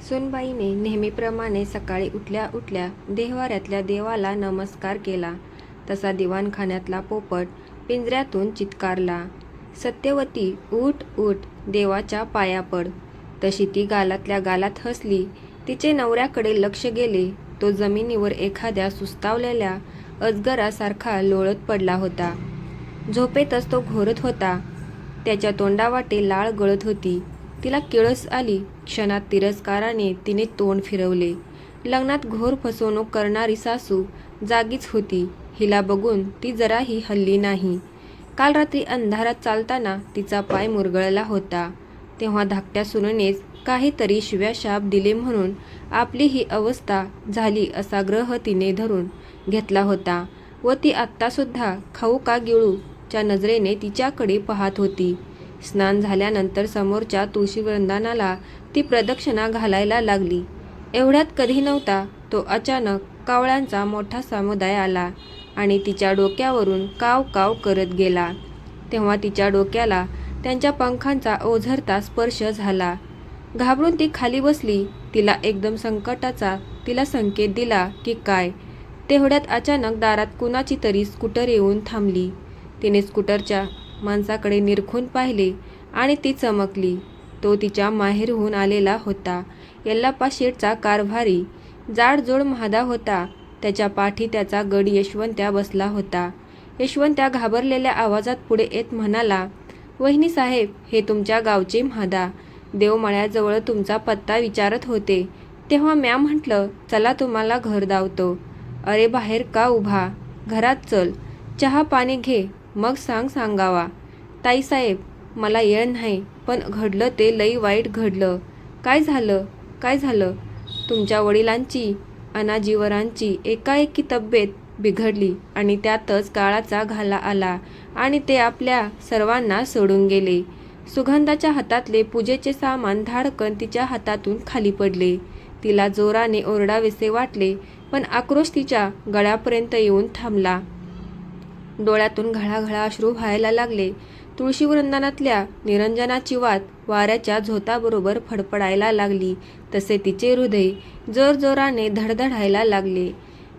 सुनबाईने नेहमीप्रमाणे सकाळी उठल्या उठल्या देहवाऱ्यातल्या देवाला नमस्कार केला. तसा दिवाणखान्यातला पोपट पिंजऱ्यातून चित्कारला. सत्यवती उठ उठ देवाच्या पाया पड. तशी ती गालातल्या गालात हसली. तिचे नवऱ्याकडे लक्ष गेले. तो जमिनीवर एखाद्या सुस्तावलेल्या अजगरासारखा लोळत पडला होता. झोपेतच तो घोरत होता. त्याच्या तोंडावाटे लाळ गळत होती. तिला किळस आली. क्षणात तिरस्काराने तिने तोंड फिरवले. लग्नात घोर फसवणूक करणारी सासू जागीच होती. हिला बघून ती जराही हल्ली नाही. काल रात्री अंधारात चालताना तिचा पाय मुरगळला होता. तेव्हा धाकट्या सुनेनेच काहीतरी शिव्या शाप दिले म्हणून आपली ही अवस्था झाली असा ग्रह तिने धरून घेतला होता व ती आत्तासुद्धा खाऊ का गिळूच्या नजरेने तिच्याकडे पाहत होती. स्नान झाल्यानंतर समोरच्या तुळशीवृंदानाला ती प्रदक्षिणा घालायला लागली. एवढ्यात कधी नव्हता तो अचानक कावळ्यांचा मोठा समुदाय आला आणि तिच्या डोक्यावरून काव काव करत गेला. तेव्हा तिच्या डोक्याला त्यांच्या पंखांचा ओझरता स्पर्श झाला. घाबरून ती खाली बसली तिला एकदम संकटाचा तिला संकेत दिला की काय? तेवढ्यात अचानक दारात कुणाची तरी स्कूटर येऊन थांबली. तिने स्कूटरच्या माणसाकडे निरखून पाहिले आणि ती चमकली. तो तिच्या माहेरहून आलेला होता. यल्लाप्पा शेठचा कारभारी. जाडजोड महादा होता. त्याच्या पाठी त्याचा गड यशवंत्या बसला होता. यशवंत्या घाबरलेल्या आवाजात पुढे येत म्हणाला वहिनी साहेब हे तुमच्या गावचे म्हादा. देवमळ्याजवळ तुमचा पत्ता विचारत होते. तेव्हा म्या म्हटलं चला तुम्हाला घर दावतो. अरे बाहेर का उभा? घरात चल. चहा पाणी घे. मग सांग सांगावा. ताईसाहेब मला येळ नाही. पण घडलं ते लई वाईट घडलं. काय झालं? काय झालं? तुमच्या वडिलांची अनाजीवरांची एकाएकी तब्येत बिघडली आणि त्यातच काळाचा घाला आला आणि ते आपल्या सर्वांना सोडून गेले. सुगंधाच्या हातातले पूजेचे सामान धाडकन तिच्या हातातून खाली पडले. तिला जोराने ओरडावेसे वाटले पण आक्रोश तिच्या गळ्यापर्यंत येऊन थांबला. डोळ्यातून घळाघळा अश्रू व्हायला लागले. तुळशी वृंदानातल्या निरंजनाची वात वाऱ्याच्या झोताबरोबर फडफडायला लागली. तसे तिचे हृदय जोरजोराने धडधडायला लागले.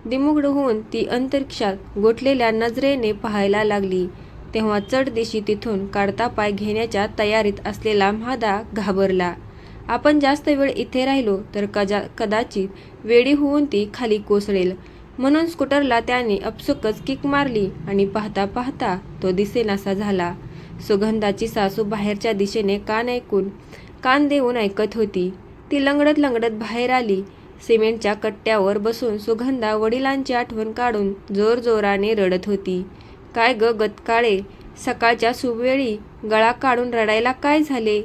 दिमुगड होऊन ती अंतरिक्षात गोठलेल्या नजरेने पाहायला लागली. तेव्हा चढ दिशी तिथून काढता पाय घेण्याच्या तयारीत असलेला म्हादा घाबरला. आपण जास्त वेळ इथे राहिलो तर कजा कदाचित वेडी होऊन ती खाली कोसळेल. म्हणून स्कूटरला त्याने अपसुकच किक मारली आणि पाहता पाहता तो दिसेनासा झाला. सुगंधाची सासू बाहेरच्या दिशेने कान ऐकून कान देऊन ऐकत होती. ती लंगडत लंगडत बाहेर आली. सिमेंटच्या कट्ट्यावर बसून सुगंधा वडिलांची आठवण काढून जोरजोराने रडत होती. काय ग गतकाळे? सकाळच्या सुवेळी गळा काढून रडायला काय झाले?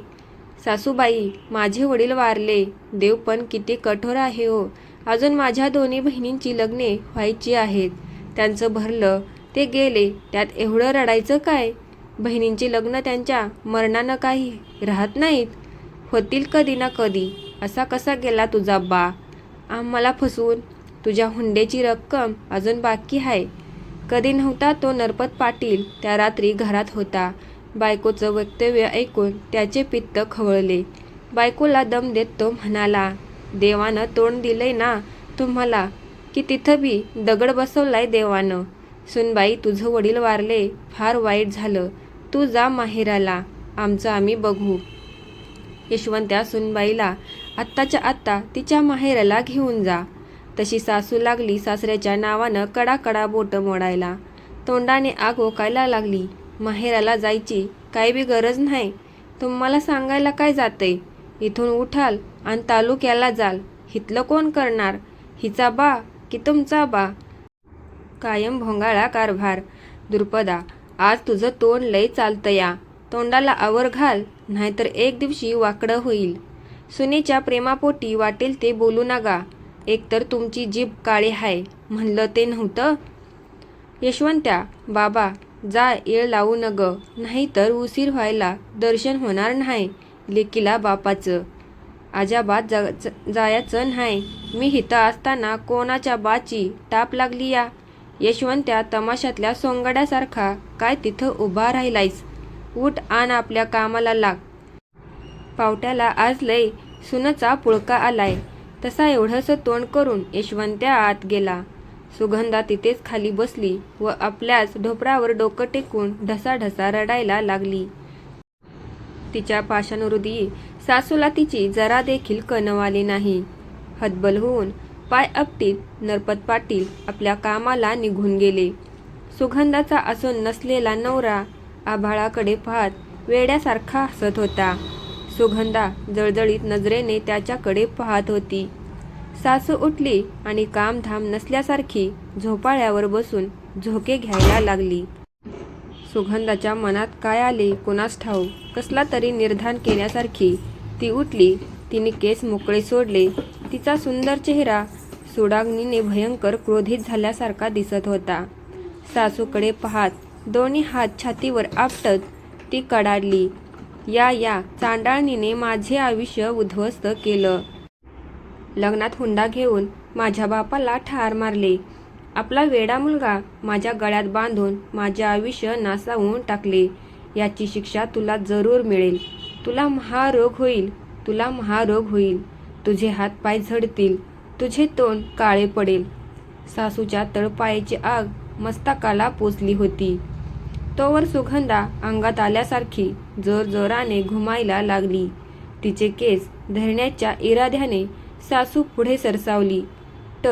सासूबाई माझे वडील वारले. देव पण किती कठोर आहे हो. अजून माझ्या दोन्ही बहिणींची लग्ने व्हायची आहेत. त्यांचं भरलं ते गेले. त्यात एवढं रडायचं काय? बहिणींची लग्न त्यांच्या मरणानं काही राहत नाहीत. होतील कधी ना कधी. असा कसा गेला तुझा बा? आम्हाला फसवून. तुझ्या हुंड्याची रक्कम अजून बाकी आहे कधी नव्हता तो नरपत पाटील. त्या रात्री घरात होता. बायकोचं वक्तव्य ऐकून त्याचे पित्त खवळले. बायकोला दम देत तो म्हणाला देवानं तोंड दिलंय ना तुम्हाला? की तिथं बी दगड बसवलाय देवानं? सुनबाई तुझं वडील वारले फार वाईट झालं. तू जा माहेराला आमचं आम्ही बघू. यशवंत्या सुनबाईला आत्ताच्या आत्ता तिच्या माहेराला घेऊन जा. तशी सासू लागली सासऱ्याच्या नावानं कडा कडा बोटं मोडायला. तोंडाने आग ओकायला लागली. माहेराला जायची काही बी गरज नाही. तुम्हाला सांगायला काय जाते इथून उठाल आणि तालुक्याला जाल. हितलं कोण करणार? हिचा बा की तुमचा बा? कायम भोंगाळा कारभार. दुर्पदा आज तुझं तोंड लय चालतं या. तोंडाला आवर घाल नाहीतर एक दिवशी वाकडं होईल. सुनेच्या प्रेमापोटी वाटेल ते बोलू नका. एकतर तुमची जीभ काळी हाय म्हणलं ते नव्हतं? यशवंत्या बाबा जा येळ लावू न ग नाहीतर उशीर व्हायला दर्शन होणार नाही लेकीला बापाचं. आजाबात जा ज- जायचं नाही. मी हिथं असताना कोणाच्या बाची टाप लागली या? यशवंत्या तमाशातल्या सोंगड्यासारखा काय तिथं उभा राहिलायस? उठ आण आपल्या कामाला लाग. पावट्याला आज लय सुनचा पुळका आलाय. तसा एवढंसं तोंड करून यशवंत्या आत गेला. सुगंधा तिथेच खाली बसली व आपल्याच ढोपरावर डोकं टेकून ढसाढसा रडायला लागली. तिच्या पाषाणहृदी सासूला तिची जरा देखील कणवाली नाही. हतबल होऊन पाय आपटीत नरपत पाटील आपल्या कामाला निघून गेले. सुगंधाचा असून नसलेला नवरा आभाळाकडे पाहत वेड्यासारखा हसत होता. सुगंधा जळजळीत नजरेने त्याच्याकडे पाहत होती. सासू उठली आणि कामधाम नसल्यासारखी झोपाळ्यावर बसून झोके घ्यायला लागली. सुगंधाच्या मनात काय आले कोणास ठाऊ कसला तरी निर्धान केल्यासारखी ती उठली तिने केस मोकळे सोडले तिचा सुंदर चेहरा सुडाग्नीने भयंकर क्रोधित झाल्यासारखा दिसत होता. सासूकडे पाहत दोन्ही हात छातीवर आपटत ती कडाडली. या या चांडाळणीने माझे आयुष्य उद्ध्वस्त केलं. लग्नात हुंडा घेऊन माझ्या बापाला ठार मारले. आपला वेडा मुलगा माझ्या गळ्यात बांधून माझे आयुष्य नासावून टाकले. याची शिक्षा तुला जरूर मिळेल. तुला महारोग होईल. तुला महारोग होईल. तुझे हात पाय झडतील तुझे तोंड काळे पडेल. सासूच्या तळपायाची आग मस्तकाला पोचली होती. तोवर सुगंधा अंगात आल्यासारखी जोर जोराने घुमायला लागली. तिचे केस धरण्याच्या इराद्याने सासू पुढे सरसावली. त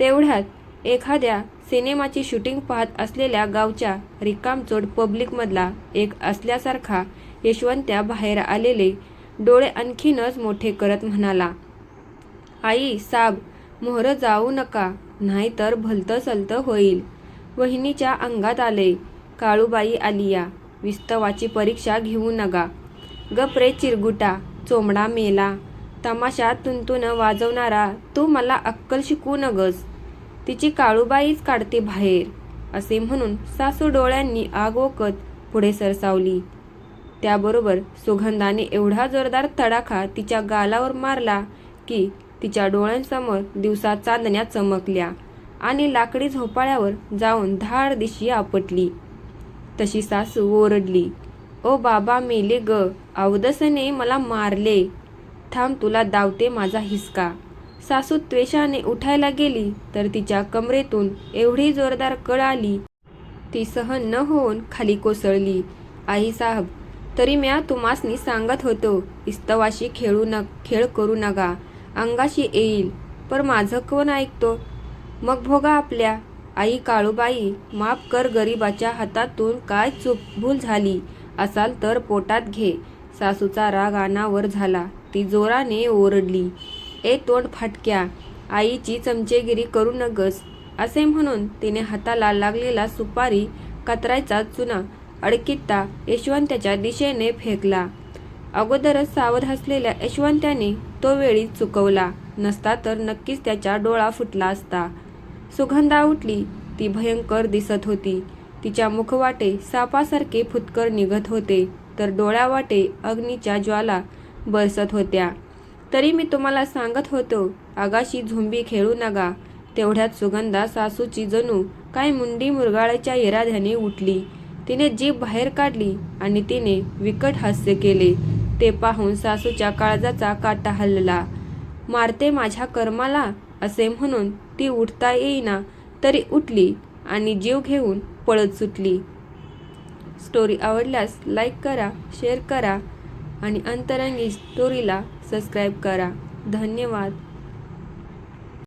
तेवढ्यात एखाद्या सिनेमाची शूटिंग पाहत असलेल्या गावच्या रिकामचोड पब्लिकमधला एक असल्यासारखा यशवंत्या बाहेर आलेले डोळे आणखीनच मोठे करत म्हणाला आई साब मोहर जाऊ नका नाहीतर भलतं सलतं होईल. वहिनीच्या अंगात आले काळूबाई आलिया विस्तवाची परीक्षा घेऊ नका. गपरे चिरगुटा चोमडा मेला तमाशा तुंतून वाजवणारा तू मला अक्कल शिकू नगस. तिची काळूबाईच काढते बाहेर असे म्हणून सासू डोळ्यांनी आग ओकत पुढे सरसावली. त्याबरोबर सुगंधाने एवढा जोरदार तडाखा तिच्या गालावर मारला की तिच्या डोळ्यांसमोर दिवसा चांदण्या चमकल्या आणि लाकडी झोपाळ्यावर जाऊन धाड दिशी आपटली. तशी सासू ओरडली ओ बाबा मेले ग अवदसने मला मारले. थांब तुला दावते माझा हिसका. सासू त्वेषाने उठायला गेली तर तिच्या कमरेतून एवढी जोरदार कळ आली. ती सहन न होऊन खाली कोसळली आई साहब तरी म्या तुम्हासनी सांगत होतो इस्तवाशी खेळू न खेळ करू नका. अंगाशी येईल पर माझं कोण ऐकतो? मग भोगा आपल्या. आई काळूबाई माफ कर गरिबाच्या हातातून काय चूक भूल झाली असाल तर पोटात घे. सासूचा राग अनावर झाला ती जोराने ओरडली. ए तोंड फाटक्या आईची चमचेगिरी करू नगस. असे म्हणून तिने हाताला लागलेला सुपारी कतरायचा चुना अडकित्ता यशवंत्याच्या दिशेने फेकला. अगोदरच सावध असलेल्या यशवंत्याने तो वेळी चुकवला. नसता तर नक्कीच त्याचा डोळा फुटला असता. सुगंधा उठली. ती भयंकर दिसत होती. तिच्या मुखवाटे सापासारखे फुतकर निघत होते. तर डोळ्यावाटे अग्नीच्या ज्वाला बरसत होत्या. तरी मी तुम्हाला सांगत होतो आगाशी झुंबी खेळू नका. तेवढ्यात सुगंधा सासूची जणू काय मुंडी मुरगाळ्याच्या इराध्याने उठली. तिने जीभ बाहेर काढली आणि तिने विकट हास्य केले. ते पाहून सासूच्या काळजाचा काटा हलला. मारते माझ्या कर्माला? असे म्हणून ती उठता येईना तरी उठली आणि जीव घेऊन पळत सुटली. स्टोरी आवडल्यास लाईक करा शेअर करा आणि अंतरंगी स्टोरीला सबस्क्राईब करा. धन्यवाद.